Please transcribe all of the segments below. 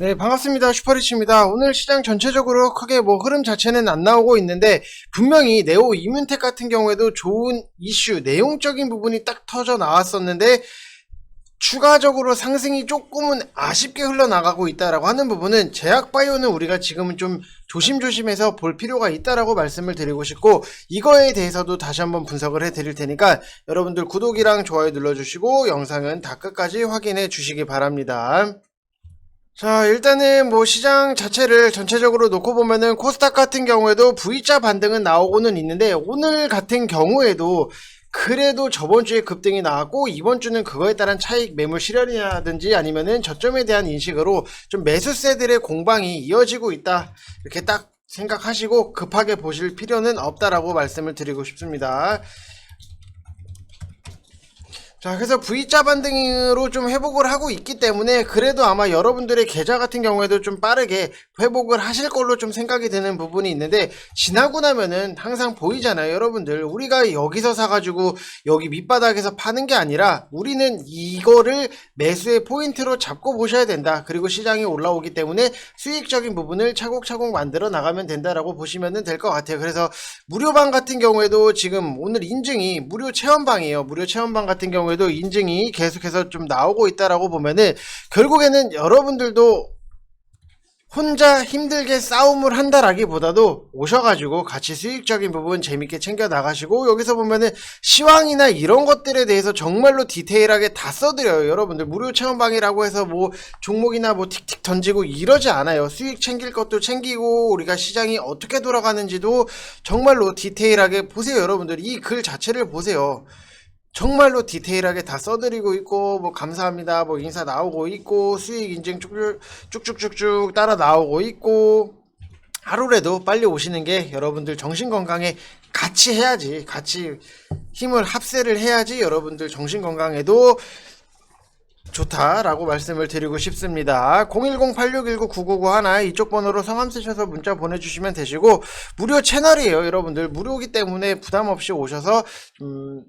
네, 반갑습니다. 슈퍼리치입니다. 오늘 시장 전체적으로 크게 뭐 흐름 자체는 안 나오고 있는데, 분명히 네오 이문텍 같은 경우에도 좋은 이슈, 내용적인 부분이 딱 터져 나왔었는데, 추가적으로 상승이 조금은 아쉽게 흘러나가고 있다라고 하는 부분은 제약바이오는 우리가 지금은 좀 조심조심해서 볼 필요가 있다라고 말씀을 드리고 싶고 이거에 대해서도 다시 한번 분석을 해 드릴 테니까 여러분들 구독이랑 좋아요 눌러주시고 영상은 다 끝까지 확인해 주시기 바랍니다. 자, 일단은 뭐 시장 자체를 전체적으로 놓고 보면은 코스닥 같은 경우에도 V자 반등은 나오고는 있는데 오늘 같은 경우에도 그래도 저번 주에 급등이 나왔고 이번 주는 그거에 따른 차익 매물 실현이라든지 아니면은 저점에 대한 인식으로 좀 매수세들의 공방이 이어지고 있다. 이렇게 딱 생각하시고 급하게 보실 필요는 없다라고 말씀을 드리고 싶습니다. 자, 그래서 V자 반등으로 좀 회복을 하고 있기 때문에 그래도 아마 여러분들의 계좌 같은 경우에도 좀 빠르게 회복을 하실 걸로 좀 생각이 드는 부분이 있는데 지나고 나면은 항상 보이잖아요, 여러분들. 우리가 여기서 사가지고 여기 밑바닥에서 파는 게 아니라 우리는 이거를 매수의 포인트로 잡고 보셔야 된다. 그리고 시장이 올라오기 때문에 수익적인 부분을 차곡차곡 만들어 나가면 된다라고 보시면 될 것 같아요. 그래서 무료방 같은 경우에도 지금 오늘 인증이 무료 체험방이에요. 무료 체험방 같은 경우 에도 인증이 계속해서 좀 나오고 있다라고 보면은 결국에는 여러분들도 혼자 힘들게 싸움을 한다라기보다도 오셔가지고 같이 수익적인 부분 재밌게 챙겨 나가시고 여기서 보면은 시황이나 이런 것들에 대해서 정말로 디테일하게 다 써드려요. 여러분들 무료 체험방이라고 해서 뭐 종목이나 뭐 틱틱 던지고 이러지 않아요. 수익 챙길 것도 챙기고 우리가 시장이 어떻게 돌아가는지도 정말로 디테일하게 보세요 여러분들. 이 글 자체를 보세요 정말로 디테일하게 다 써드리고 있고 뭐 감사합니다 뭐 인사 나오고 있고 수익 인증 쭉- 쭉쭉쭉쭉 따라 나오고 있고 하루라도 빨리 오시는 게 여러분들 정신 건강에 같이 해야지 같이 힘을 합세를 해야지 여러분들 정신 건강에도 좋다라고 말씀을 드리고 싶습니다. 010-8619-9991 이쪽 번호로 성함 쓰셔서 문자 보내주시면 되시고 무료 채널이에요 여러분들 무료기 때문에 부담 없이 오셔서 음,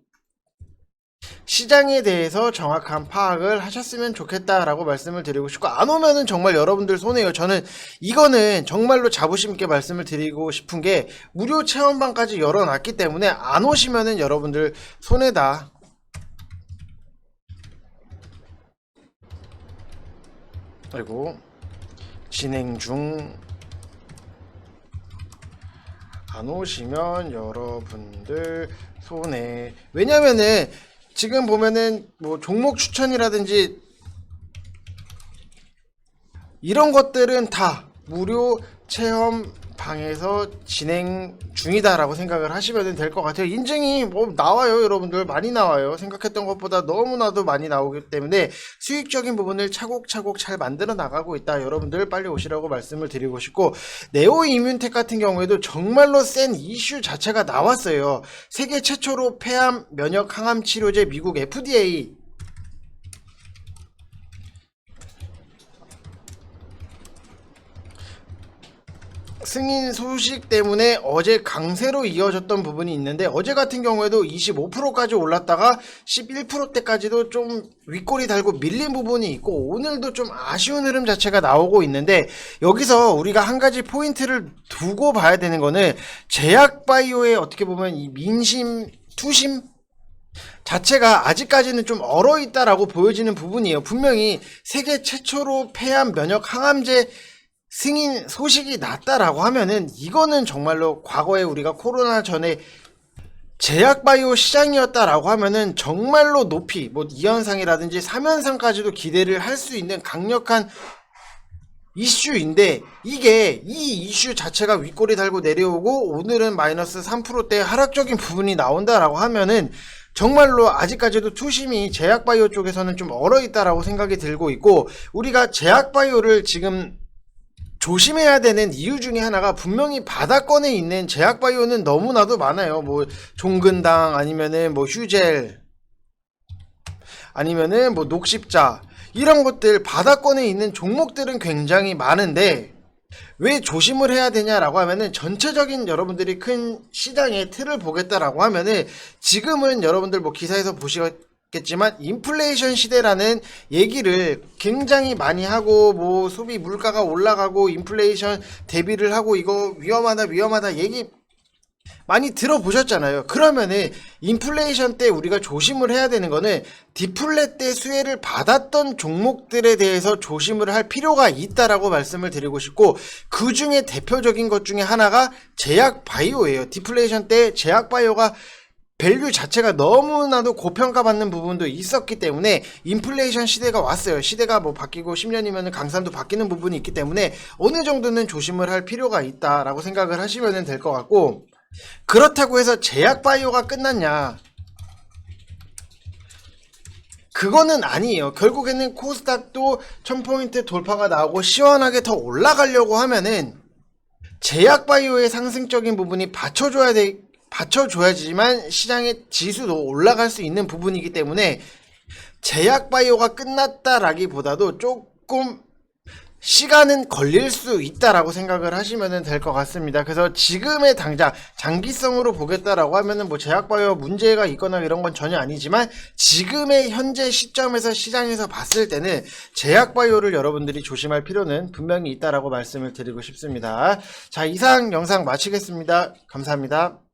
시장에 대해서 정확한 파악을 하셨으면 좋겠다라고 말씀을 드리고 싶고 안 오면은 정말 여러분들 손해요. 저는 이거는 정말로 자부심 있게 말씀을 드리고 싶은 게 무료 체험방까지 열어놨기 때문에 안 오시면은 여러분들 손해다. 그리고 진행 중 안 오시면 여러분들 손해. 왜냐면은 지금 보면은 뭐 종목 추천이라든지 이런 것들은 다 무료 체험 방에서 진행 중이다라고 생각을 하시면 될 것 같아요. 인증이 뭐 나와요, 여러분들 많이 나와요. 생각했던 것보다 너무나도 많이 나오기 때문에 수익적인 부분을 차곡차곡 잘 만들어 나가고 있다. 여러분들 빨리 오시라고 말씀을 드리고 싶고 네오 이뮨텍 같은 경우에도 정말로 센 이슈 자체가 나왔어요. 세계 최초로 폐암 면역 항암 치료제 미국 FDA 승인 소식 때문에 어제 강세로 이어졌던 부분이 있는데 어제 같은 경우에도 25%까지 올랐다가 11%대까지도 좀 윗골이 달고 밀린 부분이 있고 오늘도 좀 아쉬운 흐름 자체가 나오고 있는데 여기서 우리가 한 가지 포인트를 두고 봐야 되는 거는 제약바이오의 어떻게 보면 이 민심 투심 자체가 아직까지는 좀 얼어 있다라고 보여지는 부분이에요. 분명히 세계 최초로 폐암 면역 항암제 승인 소식이 났다라고 하면은 이거는 정말로 과거에 우리가 코로나 전에 제약바이오 시장이었다라고 하면은 정말로 높이 뭐 2연상이라든지 3연상까지도 기대를 할 수 있는 강력한 이슈인데 이게 이 이슈 자체가 윗골이 달고 내려오고 오늘은 마이너스 3%대 하락적인 부분이 나온다라고 하면은 정말로 아직까지도 투심이 제약바이오 쪽에서는 좀 얼어 있다라고 생각이 들고 있고 우리가 제약바이오를 지금 조심해야 되는 이유 중에 하나가 분명히 바닥권에 있는 제약바이오는 너무나도 많아요. 뭐 종근당 아니면은 뭐 휴젤 아니면은 뭐 녹십자 이런 것들 바닥권에 있는 종목들은 굉장히 많은데 왜 조심을 해야 되냐라고 하면은 전체적인 여러분들이 큰 시장의 틀을 보겠다라고 하면은 지금은 여러분들 뭐 기사에서 보시 겠지만 인플레이션 시대라는 얘기를 굉장히 많이 하고 뭐 소비 물가가 올라가고 인플레이션 대비를 하고 이거 위험하다 위험하다 얘기 많이 들어보셨잖아요. 그러면은 인플레이션 때 우리가 조심을 해야 되는 거는 디플레 때 수혜를 받았던 종목들에 대해서 조심을 할 필요가 있다라고 말씀을 드리고 싶고 그 중에 대표적인 것 중에 하나가 제약 바이오예요. 디플레이션 때 제약 바이오가 밸류 자체가 너무나도 고평가받는 부분도 있었기 때문에 인플레이션 시대가 왔어요. 시대가 뭐 바뀌고 10년이면 강산도 바뀌는 부분이 있기 때문에 어느 정도는 조심을 할 필요가 있다라고 생각을 하시면 될 것 같고 그렇다고 해서 제약 바이오가 끝났냐? 그거는 아니에요. 결국에는 코스닥도 1000포인트 돌파가 나오고 시원하게 더 올라가려고 하면은 제약 바이오의 상승적인 부분이 받쳐줘야 돼, 받쳐줘야지만 시장의 지수도 올라갈 수 있는 부분이기 때문에 제약 바이오가 끝났다라기보다도 조금 시간은 걸릴 수 있다라고 생각을 하시면 될 것 같습니다. 그래서 지금의 당장 장기성으로 보겠다라고 하면은 뭐 제약바이오 문제가 있거나 이런 건 전혀 아니지만 지금의 현재 시점에서 시장에서 봤을 때는 제약바이오를 여러분들이 조심할 필요는 분명히 있다라고 말씀을 드리고 싶습니다. 자, 이상 영상 마치겠습니다. 감사합니다.